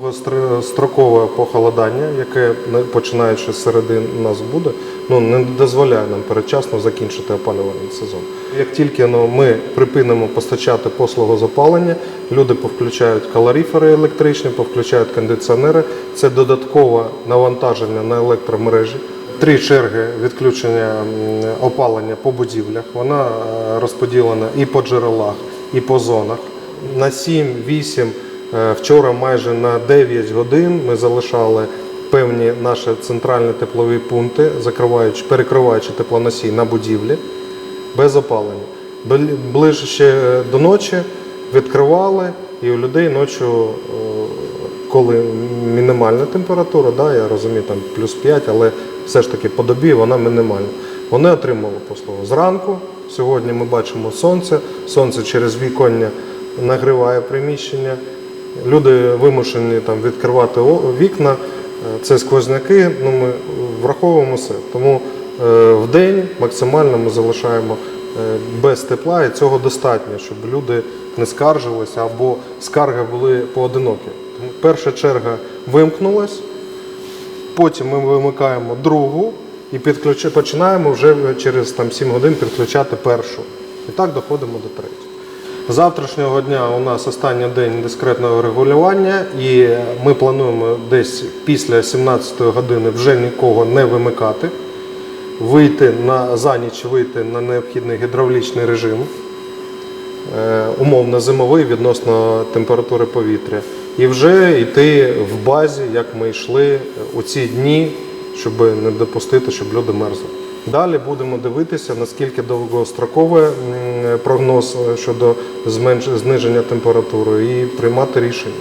Довгострокове похолодання, яке починаючи з середини нас буде, ну не дозволяє нам передчасно закінчити опалювальний сезон. Як тільки ну, ми припинимо постачати послугу з опалення, люди повключають калоріфери електричні, повключають кондиціонери. Це додаткове навантаження на електромережі. Три черги відключення опалення по будівлях. Вона е, розподілена і по джерелах, і по зонах. На 7-8 Е, Вчора майже на 9 годин ми залишали певні наші центральні теплові пункти, закриваючи, перекриваючи теплоносій на будівлі без опалення. Бл- Ближче до ночі відкривали, і у людей ночі, е, коли мінімальна температура, да, я розумію, там плюс 5, але все ж таки по добі вона мінімальна. Вони отримали послугу. Зранку, сьогодні ми бачимо сонце, сонце через віконня нагріває приміщення. Люди вимушені там відкривати вікна, е, це сквозняки. Ну ми враховуємо все. Тому е, в день максимально ми залишаємо е, без тепла, і цього достатньо, щоб люди не скаржилися або скарги були поодинокі. Перша черга вимкнулась, потім ми вимикаємо другу і підключ... починаємо вже через там, 7 годин підключати першу. І так доходимо до третьої. Завтрашнього дня у нас останній день дискретного регулювання, і ми плануємо десь після 17 години вже нікого не вимикати, вийти на за ніч вийти на необхідний гідравлічний режим, е, умовно зимовий відносно температури повітря, і вже йти в базі, як ми йшли у ці дні, щоб не допустити, щоб люди мерзли. Далі будемо дивитися, наскільки довгостроковий прогноз щодо зниження температури і приймати рішення.